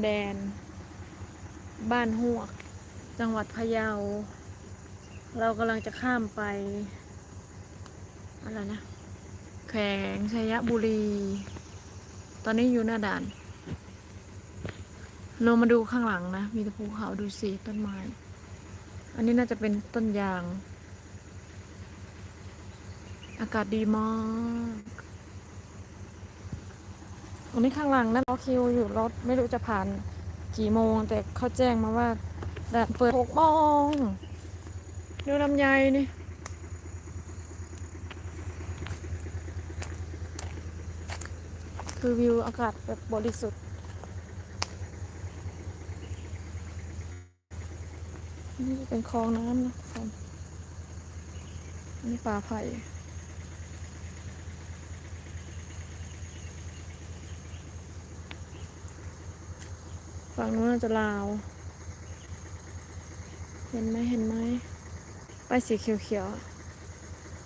แดน บ้านหวก จังหวัดพะเยา เรากำลังจะข้ามไป อะไรนะ แขวงชัยบุรี ตอนนี้อยู่หน้าด่านลงมาดูข้างหลังนะ มีแต่ภูเขาดูสิต้นไม้ อันนี้น่าจะเป็นต้นยาง อากาศดีมาก อันนี้ข้างหลังนั้นรอคิวอยู่รถไม่รู้จะผ่านกี่โมง แต่เขาแจ้งมาว่าด่านเปิดหกโมงดูลำไยนี่คือวิวอากาศแบบบริสุทธิ์นี่เป็นคลองน้ำนะคนนี่ป่าไผ่ ฝั่งนู้นน่าจะลาว เห็นไหมเห็นไหมป้ายสีเขียว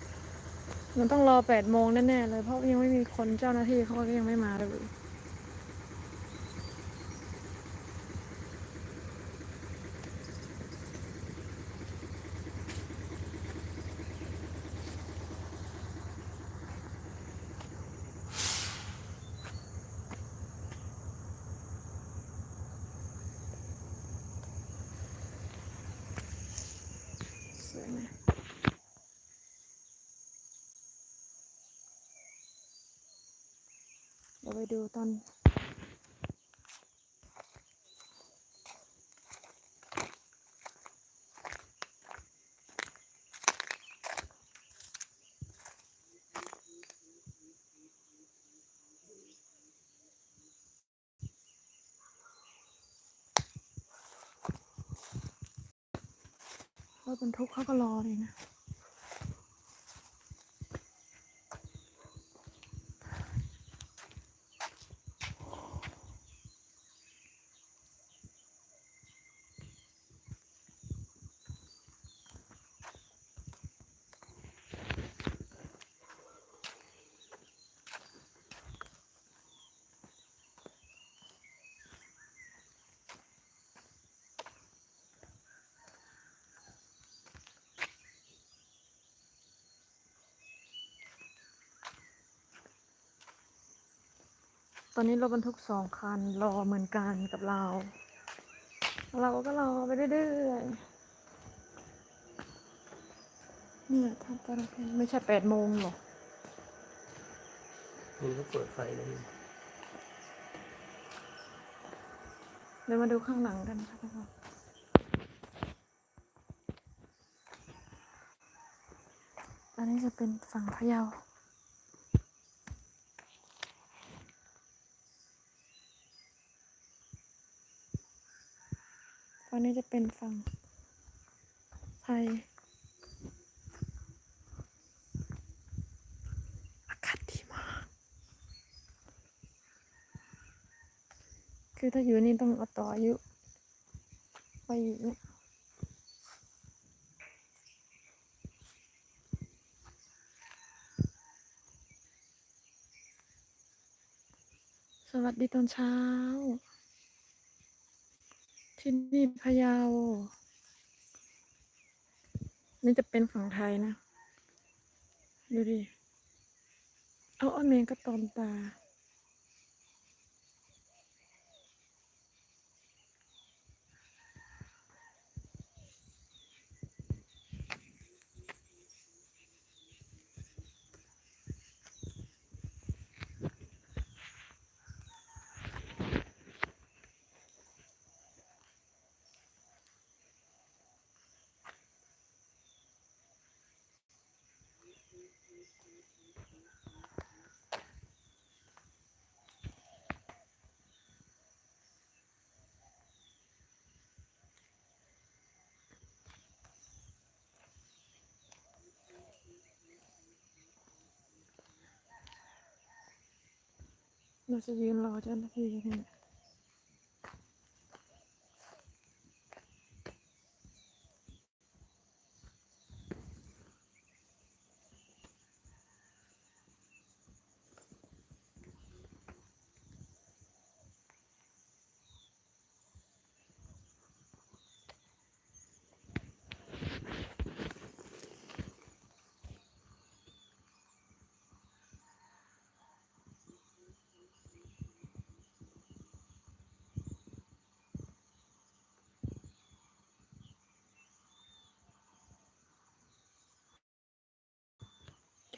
ๆมันต้องรอแปดโมงแน่ๆเลย เพราะยังไม่มีคนเจ้าหน้าที่เขาก็ยังไม่มาเลย สวยไหมเราไป ดูตอนรถบรรทุกเขาก็รอเลยนะ ตอนนี้รถบรรทุกสองคันรอเหมือนกันกับเรา เราก็รอไปเรื่อยๆเนี่ยทำตลาดไม่ใช่แปดโมงหรอมันก็เปิดไฟเลยเดี๋ยวมาดูข้างหลังกันค่ะทุกคนอันนี้จะเป็นฝั่งพะเยา ฝั่งนี้จะ เป็นฝั่งไทยอากาศดีมาก คือถ้าอยู่นี่ต้องเอาต่ออายุไปอีกเนี่ยสวัสดีตอนเช้า ที่นี่พะเยา นี่จะเป็นฝั่งไทยนะ ดูดิ เอาอเมงก็ตอมตา เราจะยืนรอเ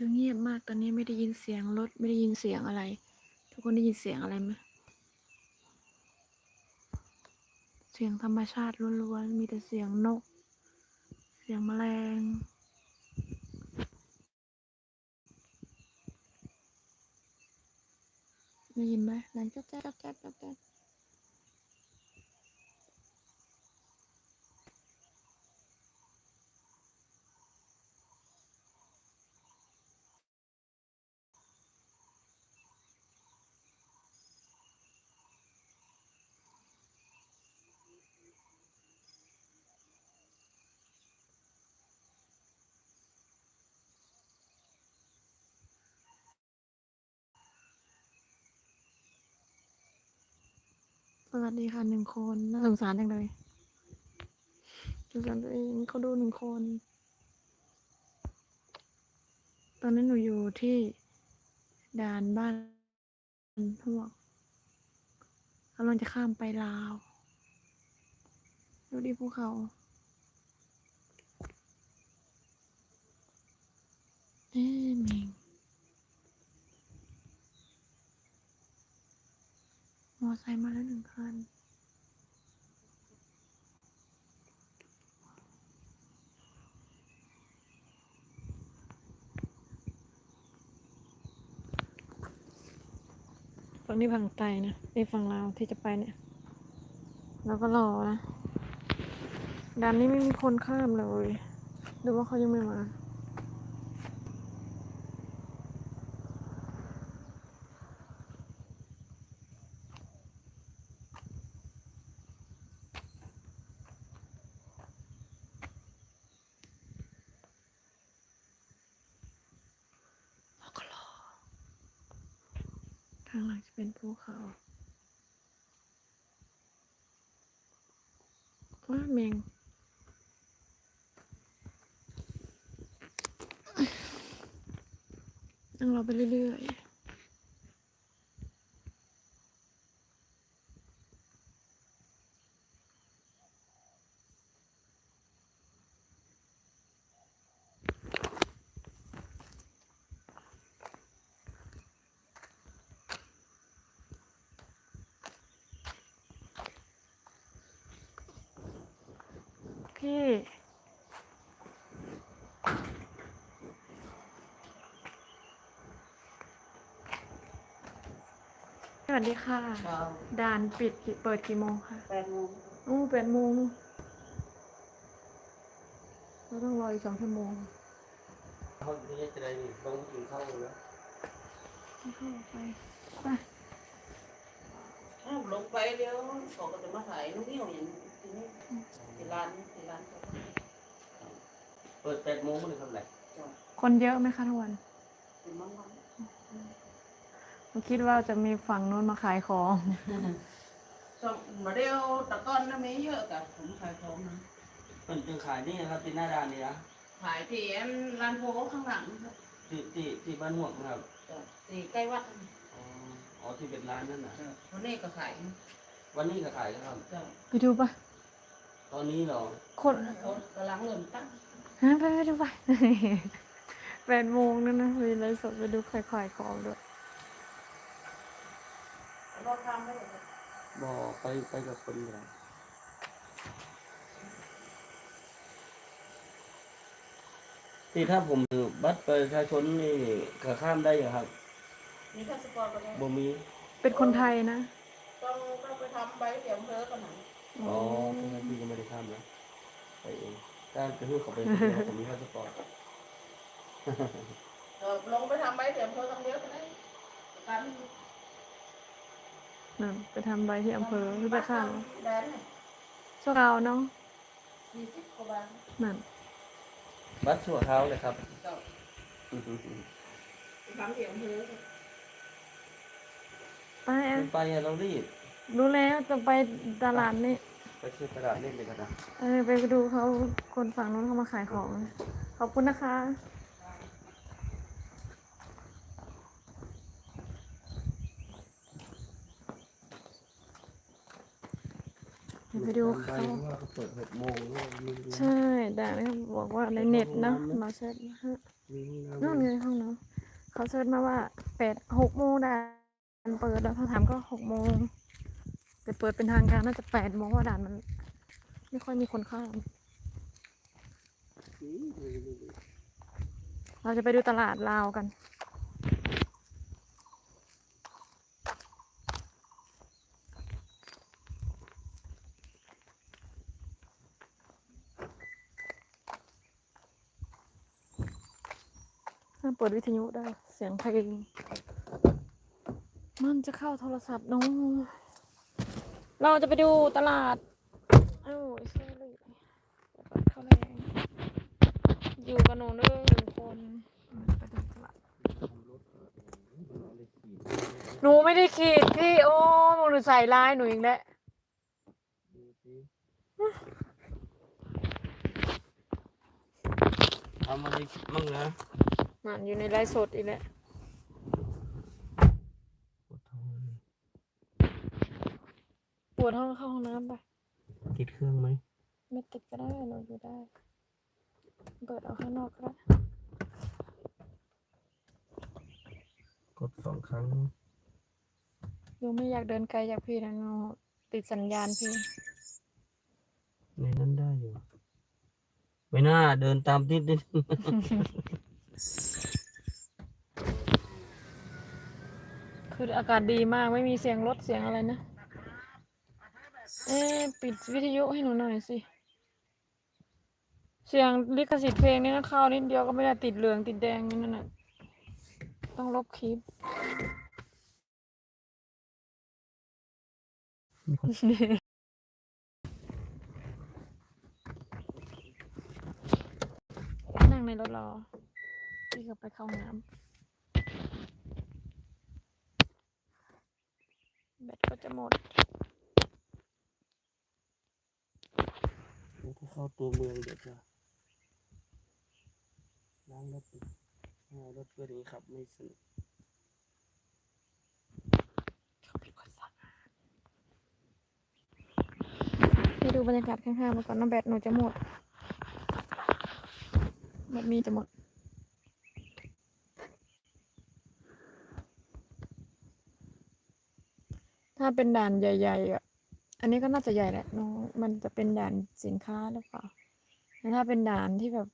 จ้าหน้าที่กันเงียบมากตอนนี้ไม่ได้ยินเสียงรถไม่ได้ยินเสียงอะไร ทุกคนได้ยินเสียงอะไรไหมเสียงธรรมชาติล้วนๆมีแต่เสียงนก เสียงแมลงได้ยินไหมหลังจ๊อบแจ๊บจ๊อบแจ๊บจ๊อบแจ๊บ สวัสดีค่ะหนึ่งคนน่าสงสารจังเลยสงสารตัวเองเขาดูหนึ่งคน ตอนนั้นหนูอยู่ที่ด่านบ้านหวกกำลังจะข้ามไปลาว ดูดิภูเขา เอ๊ะเมง มอไซค์มาแล้วหนึ่งคันฝั่งนี้ฝั่งไตนะไอ้ฝั่งลาวที่จะไปเนี่ย แล้วก็รอนะด่านนี้ไม่มีคนข้ามเลยหรือว่าเขายังไม่มา แล้วก็รอ ทางหลังจะเป็นภูเขาว้าแมง เรอไปเรื่อยๆพี่ สวัสดีค่ะครับด่านปิดกี่เปิดกี่โมงคะแปดโมงอู้แปดโมงเราต้องรออีกสองชั่วโมงเขาเนี่ยจะได้ต้องกินข้าวแล้วให้เข้าไปไปอ้าวลงไปเดี๋ยวเขาก็จะมาถ่ายลูกเหี่ยวอย่างที่นี่ที่ร้านที่ร้านเขาเปิดแปดโมงมันทำไรจะคนเยอะไหมคะทุกวันเป็นบางวัน หนูคิดว่าจะมีฝั่งนู้นมาขายของสองมาเดียวตะก้อนน่ะไม่เยอะกับผมขายของนะมันจึงขายนี่นะครับที่หน้าร้านนี่นะขายที่อันร้านโพข้างหลังครับที่ที่ที่บ้านม่วงนะครับจ้ะที่ใกล้วัดอ๋ออ๋อที่เป็นร้านนั่นน่ะจ้ะวันนี้ก็ขายวันนี้ก็ขายครับจ้ะไปดูปะตอนนี้เหรอคนเขากำลังเริ่มตั้งฮะไปไปดูไปแปดโมงนั่นนะมีไลฟ์สดไปดูขายขายของด้วย รอทำไม่ได้เลย บอกไปไปกับคนเดียวที่ถ้าผมถือบัตรประชาชนนี่ขาข้ามได้เหรอครับมีพาสปอร์ตก็ได้บ่มีเป็นคนไทยนะ ต้องต้องไปทำใบเดี๋ยวเพอกันหน่อยอ๋อเพราะฉะนั้นพี่ก็ไม่ได้ข้ามนะไปเองถ้าจะให้เขาไปคนเดียวผมมีพาสปอร์ตเออลงไปทำใบเดี๋ยวเพอกันเดียวก็ได้กัน นั่นไปทำใบที่อำเภอหรือไปข้ามแดนเนี่ยชั่วคราวเนาะสี่สิบกว่าบาทนั่นบัตรชั่วคราวเลยครับเจ้าทำเดี๋ยวเพอไปอะไปอะเรารีบรู้แล้วจะไปตลาดนี่ไปซื้อตลาดเล่นเลยกันนะเออไปดูเขาคนฝั่งนู้นเขามาขายของ ขอบคุณนะคะ เดี๋ยวไปดูเขาว่าเขาเปิดหกโมงเนี่ยไม่รู้ใช่แต่นี่บอกว่าในเน็ตนะมาเช็คนะฮะมีห้องนู่นน้ำไงห้องน้ำเขาเซิร์ชมาว่าแปดหกโมงด่านเปิดแล้วเขาถามก็หกโมงแต่เปิดเป็นทางการน่าจะแปดโมงเพราะด่านมัน ไม่ค่อยมีคนข้ามนี่นี่นี่นี่เราจะไปดูตลาดลาวกัน เปิดวิทยุได้ เสียงเพลง มันจะเข้าโทรศัพท์น้อง เราจะไปดูตลาดเอ้าไอ้เชื่อเลยเปิดเข้าแรงอยู่กับหนูเรื่องหนึ่งคนไปดูตลาดหนูไม่ได้ขีดพี่โอ้หนูใส่ลายหนูเองแหละดูสิทำอะไรมั่งนะ มันอยู่ในไลฟ์สดอีกแล้วปวดท้องเลยปวดห้องเข้าห้องน้ำไป ติดเครื่องไหม ไม่ติดก็ได้หนูอยู่ได้ เปิดเอาข้างนอกก็ได้ กดสองครั้งหนูไม่อยากเดินไกลจากพี่นะหนูติดสัญญาณพี่ ในนั้นได้อยู่ ไม่น่าเดินตามติดนิด คืออากาศดีมากไม่มีเสียงรถเสียงอะไรนะ เอ๊ปิดวิทยุให้หนูหน่อยสิ เสียงลิขสิทธิ์เพลงนี่นะเข้านิดเดียวก็ไม่ได้ติดเหลืองติดแดงนี่นั่นน่ะต้องลบคลิปนั่งในรถรอ พี่ก็ไปเข้าห้องน้ำแบตก็จะหมดถ้าเข้าตัวเมืองเดี๋ยวจะล้างรถอีกถ้ารถเพื่อนนี้ขับไม่สนุกเขาปิดกดสั่งไปดูบรรยากาศข้างๆมาก่อนนะแบตหนูจะหมดแบตมีจะหมดาเป็นด่านใหญ่ๆอะ อันนี้ก็น่าจะใหญ่แหละน้องมันจะเป็นด่านสินค้าหรือเปล่าแต่ถ้าเป็นด่านที่แบบ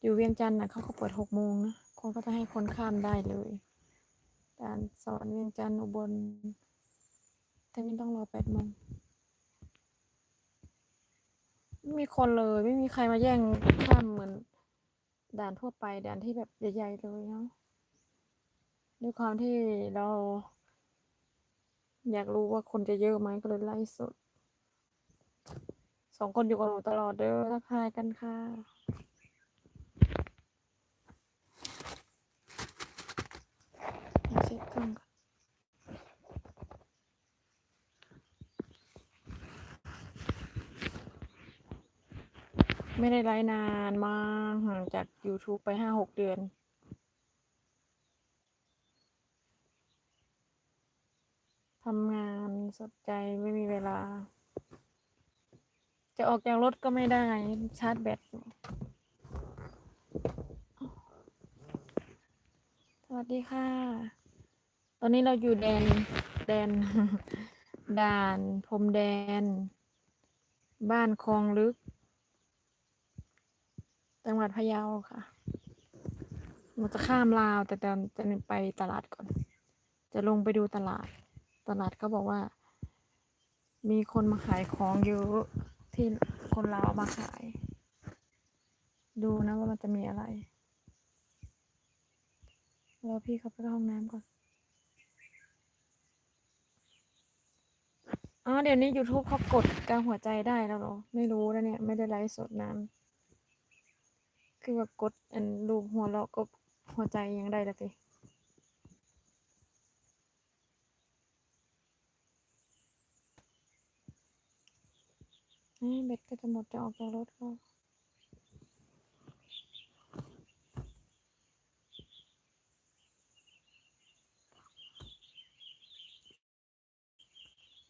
อยู่เวียงจันทร์นะเขาก็เปิดหกโมงนะ คนก็จะให้คนข้ามได้เลย ด่านสอนเวียงจันทร์อุบลแต่นี่ต้องรอแปดโมงไม่มีคนเลย ไม่มีใครมาแย่งข้ามเหมือนด่านทั่วไปด่านที่แบบใหญ่ๆเลยเนาะด้วยความที่เรา อยากรู้ว่าคนจะเยอะไหมก็เลยไล่สดสองคนอยู่กับหนูตลอดเด้อทักทายกันค่ะ เช็คเครื่องก่อนไม่ได้ไลฟ์นานมากห่างจาก YouTube ไปห้าหกเดือน ทำงานสดใจไม่มีเวลา จะออกจากรถก็ไม่ได้ ชาร์จแบตสวัสดีค่ะ ตอนนี้เราอยู่แดน แดน ด่านพรมแดน บ้านคลองลึก จังหวัดพะเยาค่ะเราจะข้ามลาวแต่ตอนจะไปตลาดก่อน จะลงไปดูตลาด ตลาดเขาบอกว่า มีคนมาขายของเยอะที่คนลาเอามาขาย ดูนะว่ามันจะมีอะไรรอพี่เขาไปเข้าห้องน้ำก่อนอ๋อเดี๋ยวนี้ YouTube เขากดกลางหัวใจได้แล้วเหรอ ไม่รู้นะเนี่ย ไม่ได้ไลฟ์สดนานคือว่ากดอันรูปหัวเราะกดหัวใจยังได้ละติ เอ้ยเบ็ดก็จะหมดจะออกจากรถก็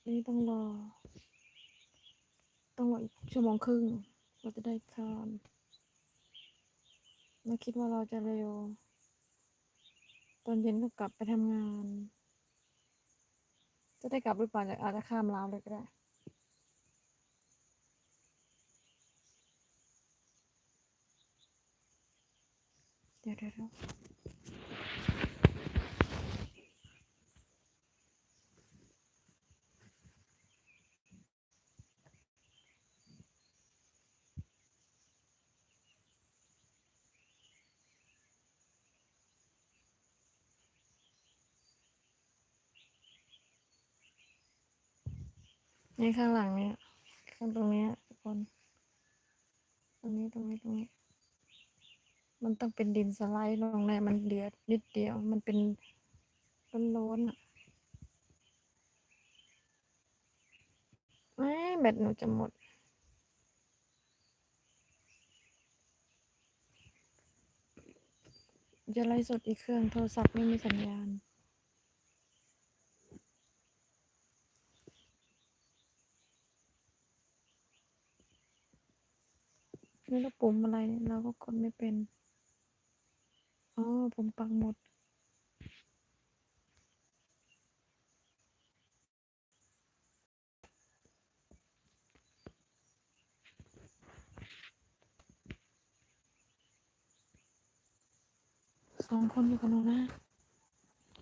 นี่ต้องรอ ต้องรออีกชั่วโมงครึ่งเราจะได้ข้ามไม่คิดว่าเราจะเร็ว ตอนเย็นก็กลับไปทำงาน จะได้กลับหรือเปล่าอาจจะข้ามลาวเลยก็ได้ ดี๋ยวเดี๋ยวนี่ข้างหลังเนี่ยข้างตรงเนี้ยทุกคน ตรงนี้ตรงนี้ตรงนี้ มันต้องเป็นดินสไลด์ลงในมันเหลือนิดเดียว มันเป็นล้นๆอะไม่แบตหนูจะหมด จะไล่สดอีกเครื่องโทรศัพท์ไม่มีสัญญาณนี่เราปุ่มอะไรเราก็กดไม่เป็น อ๋อ ผมปักหมด สองคนอยู่กับหนูนะ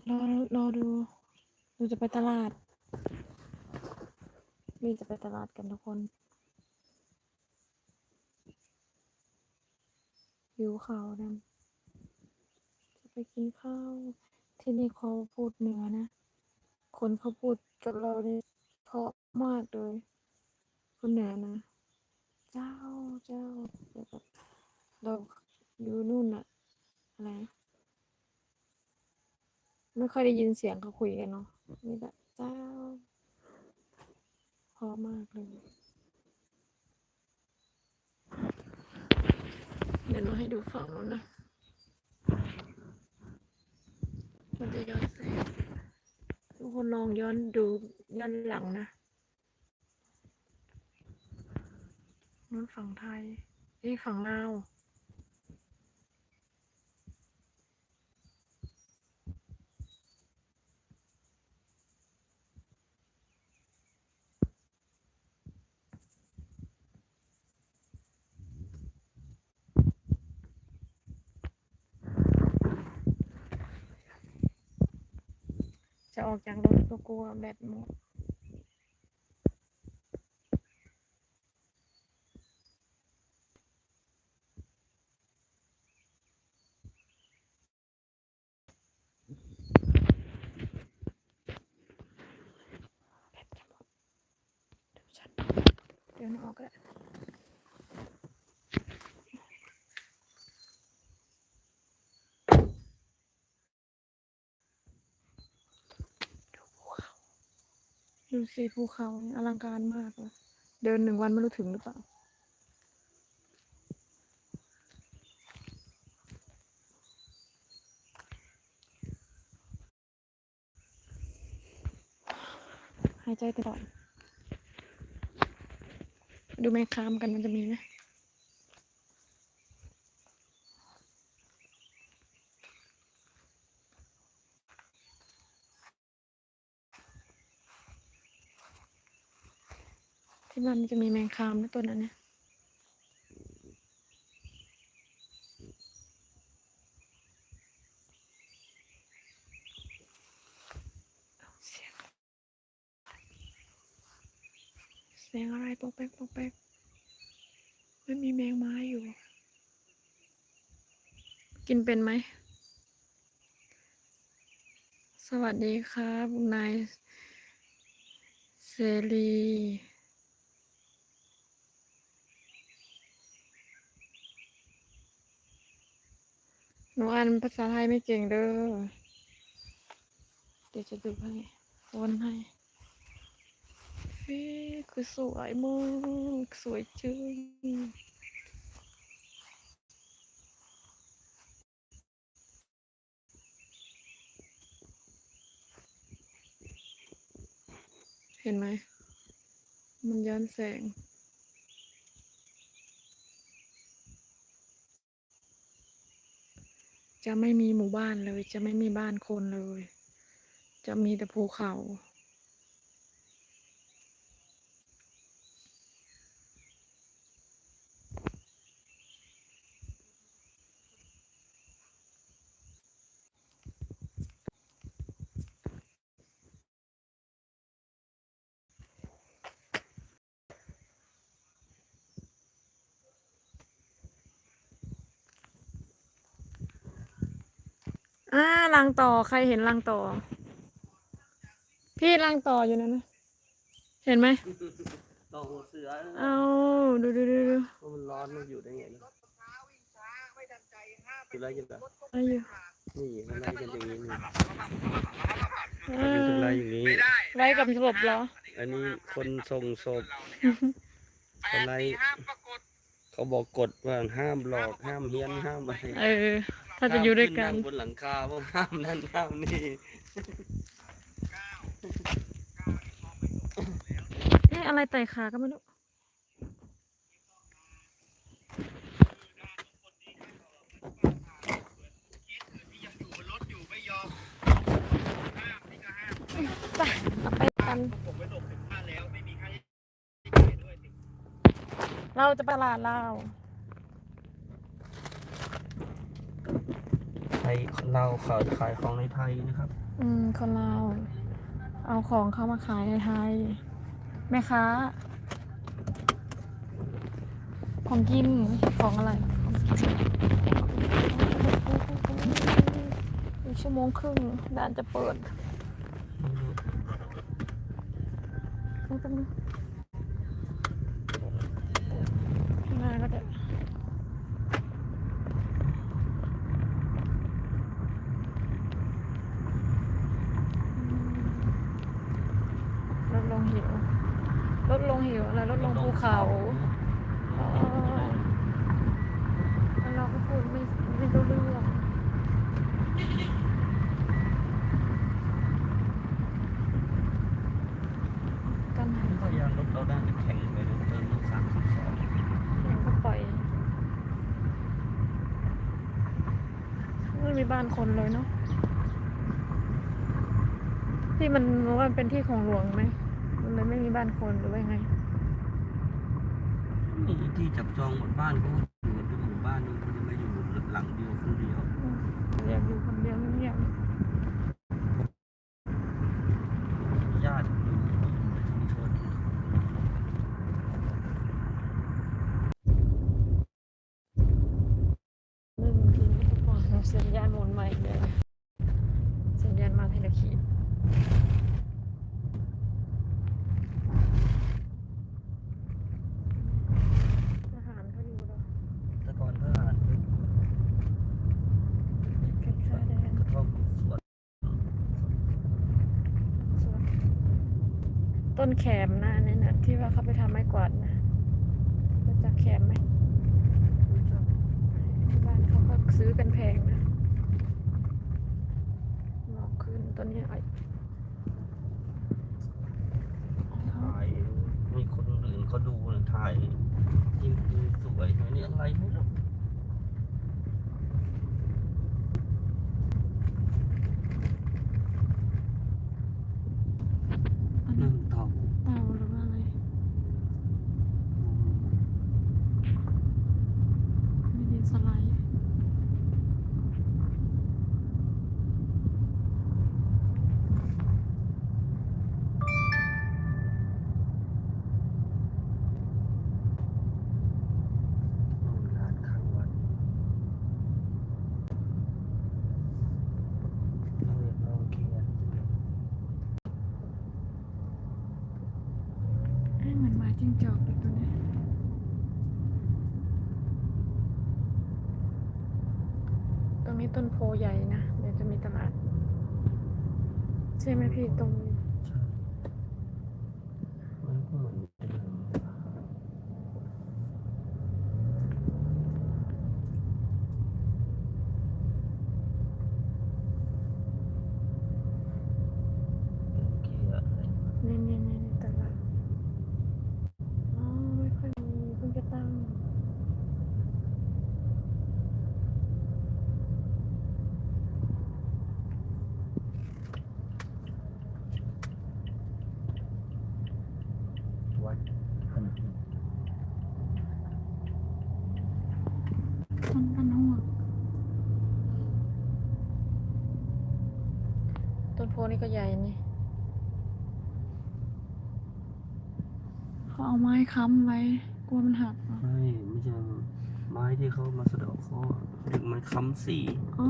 รอ รอดูหนูจะไปตลาด มีจะไปตลาดกันทุกคนหิวข้าวนะ ไปกินข้าว ที่นี่เขาพูดเหนือนะ คนเขาพูดกับเราเนี่ยเพราะมากเลย คนเหนือนะ เจ้าเจ้าเดี๋ยวแบบเราอยู่นู่นอะอะไร ไม่ค่อยได้ยินเสียงเขาคุยกันเนาะมีแบบเจ้าเพราะมากเลยเดี๋ยวเราให้ดูฝั่งนู้นนะ มันจะย้อนแสงทุกคนลองย้อนดูย้อนหลังนะนู้นฝั่งไทยนี่ฝั่งลาว จะออกจากรถก็กลัวแบตหมดแบตจะหมดเดี๋ยวฉันเดี๋ยวหนูออกก็ได้ ดูสิภูเขาอลังการมากเลยเดินหนึ่งวันไม่รู้ถึงหรือเปล่า หายใจตลอด ดูแม่คามกันมันจะมีไหม ที่มันจะมีแมงคามนะตัวนั้นเนี่ยเสียงอะไรปอกแป๊กปอกแป๊กไม่มีแมงไม้อยู่ กินเป็นไหม สวัสดีครับนายเสรี หนูอ่านภาษาไทยไม่เก่งเด้อ เดี๋ยวจะดูให้วนให้เฮ้คือสวยมากสวยจึงเห็นไหม มันย้อนแสง จะไม่มีหมู่บ้านเลย จะไม่มีบ้านคนเลย จะมีแต่ภูเขา อ่ารั งต่อใครเห็นรังต่อ พี่รังต่ออยู่นั่นนะเห็นไหมต่อหัวเสือเอาดูดูดูดูเพราะมันร้อนมันอยู่ได้ไงนะอยู่ไรกันแบบเอาอยู่นี่มันไล่กันอย่างนี้นี่เอมันเป็นอไล่อย่างนี้ไว้กับศพเหรอ อันนี้คนส่งศพคนไล่เขาบอกกฎว่าห้ามหลอกห้ามเฮี้ยนห้ามอะไรเออ ถ้าจะอยู่ด้วยกัน ห้ามขึ้บนหลังคาว่าห้ามนั่นห้ามนี่เอ๊ะอะไรไต่ขาก็ไม่รู้ ไปเอาไปกันเราจะไปตลาดเรา ทยเราเขาขายของในไทยนะครับ อืมคนเราวเอาของเข้ามาขายในไทยแม่ค้าของกินของอะไรของกินอีกชั่วโมงครึ่งด่านจะเปิดไม่เป็นไรข้างหน้าก็จะลดลงหิว ลดลงหิวอะไรลดลงภูเขาเออแล้วเราก็พูดไม่ไม่รู้เรื่อง กันหาย พยายามลดเราได้แข็งไปนะเติมสามสิบสอง ยังก็ปล่อยไม่มีบ้านคนเลยเนาะที่มันรู้ว่ามันเป็นที่ของหลวงไหมมันเลยไม่มีบ้านคนหรือว่ายังไงนี่ที่จับจองหมดบ้านเขาอยู่กันทุกหมู่บ้านนี่เขาจะไม่อยู่หลังเดียวคนเดียวอยากอยู่คนเดียวเงียบญาติอยู่ในชุมชน ๆหนึ่งทีก็ปล่อยสัญญาณหมุนใหม่เลยสัญญาณมาทีละขีดทหารเขาอยู่แล้ว แต่ก่อนทหาร เก็บชายแดน กระท่อมสวน สวนต้น แขมนะอันนี่นะที่ว่าเขาไปทำไม้กวาดนะรู้จักแขมไหมที่บ้านเขาก็ซื้อกันแพงนะหมอกขึ้นตอนนี้ไอ้ถ่ายมีคนอื่นเขาดูนะถ่ายยิ่งสวยอันนี้อะไรไม่รู้ อัน นั่ นั้น งเต่า เต่าหรือว่าอะไรมีดินสไลด์เอ้ยเหมือนหมาจิ้งจอกเลยตัวเนี้ยตรง นี้ต้นโพใหญ่นะ เดี๋ยวจะมีตลาด ใช่ไหมพี่ตรงนี้ก็เหมือนเดิมเกียร์อะไร นี่นี่นี่นี่ตลาดอ๋อไม่ค่อยมีเพิ่งจะตั้ง ต้นพันหัว ต้นโพนี่ก็ใหญ่นี่เขาเอาไม้ค้ำไว้กลัวมันหักเหรอไม่ไม่ใช่ไม้ที่เขามาสะเดอกเขาเรียกมันค้ำสีอ๋อ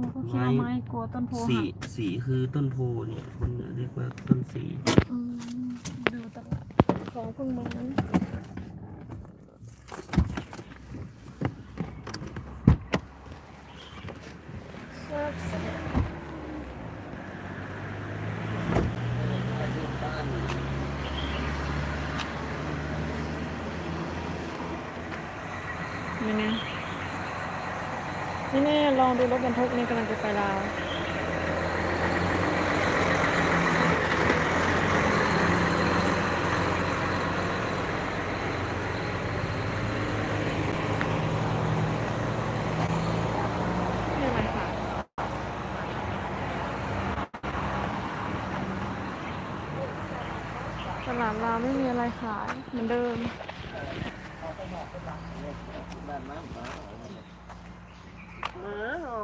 เราก็คิดว่าไม้กลัวต้นโพสีหักสีคือต้นโพเนี่ยคนเรียกว่าต้นสี อืมดูตลาดของเพึ่งมาแซ่บแซ่บนี่นะนี่แน่ล องดูรถบรรทุกนี่กำลังจะไปลาวนี่อะไรตลาดลาวไม่มีอะไรขายเหมือนเดิม หมาเหรอ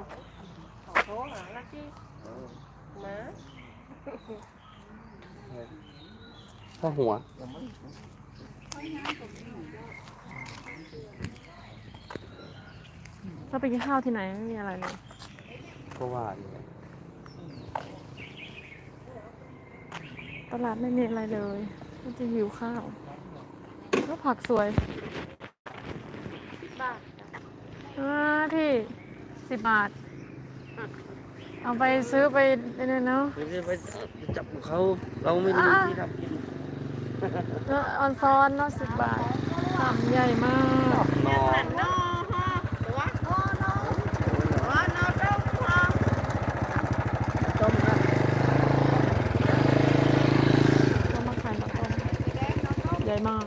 ขอโทษหาลักกี้หมาถ้าหัวถ้าไปกินข้าวที่ไหนไม่มีอะไรเลยก็ว่าอยู่ตลาดไม่มีอะไรเลยก็จะหิวข้าวแล้วผักสวยอ่าที่ สิบบาท เอาไปซื้อไปเนี่ยเนาะไม่ใช่ไปจับเขาเราไม่รู้อ่าที่ทำกินแล้วออนซอนเนาะสิบบาททำใหญ่มากนอนนอฮะหัวหัวนอหัวนอเจ้าหัวต้มนะก็มาขายมาต้มใหญ่มาก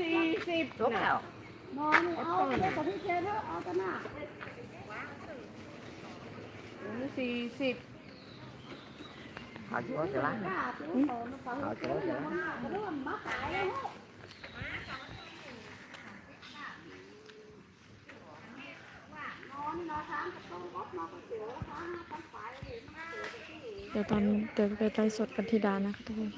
สี่สิบจบแล้ว นอนเอาเจ้าของพี่เจเนอะเอากันน่ะสี่สิบกล้าซื้อของมาฟังเสียงอย่างมากเรื่องมาขายเลยนอนนอนทานกับต้มรถนอนกับเอานกันไปเดี๋ยวตอนเดี๋ยวไปไลฟ์สดกันที่ดานนะคะทุกคน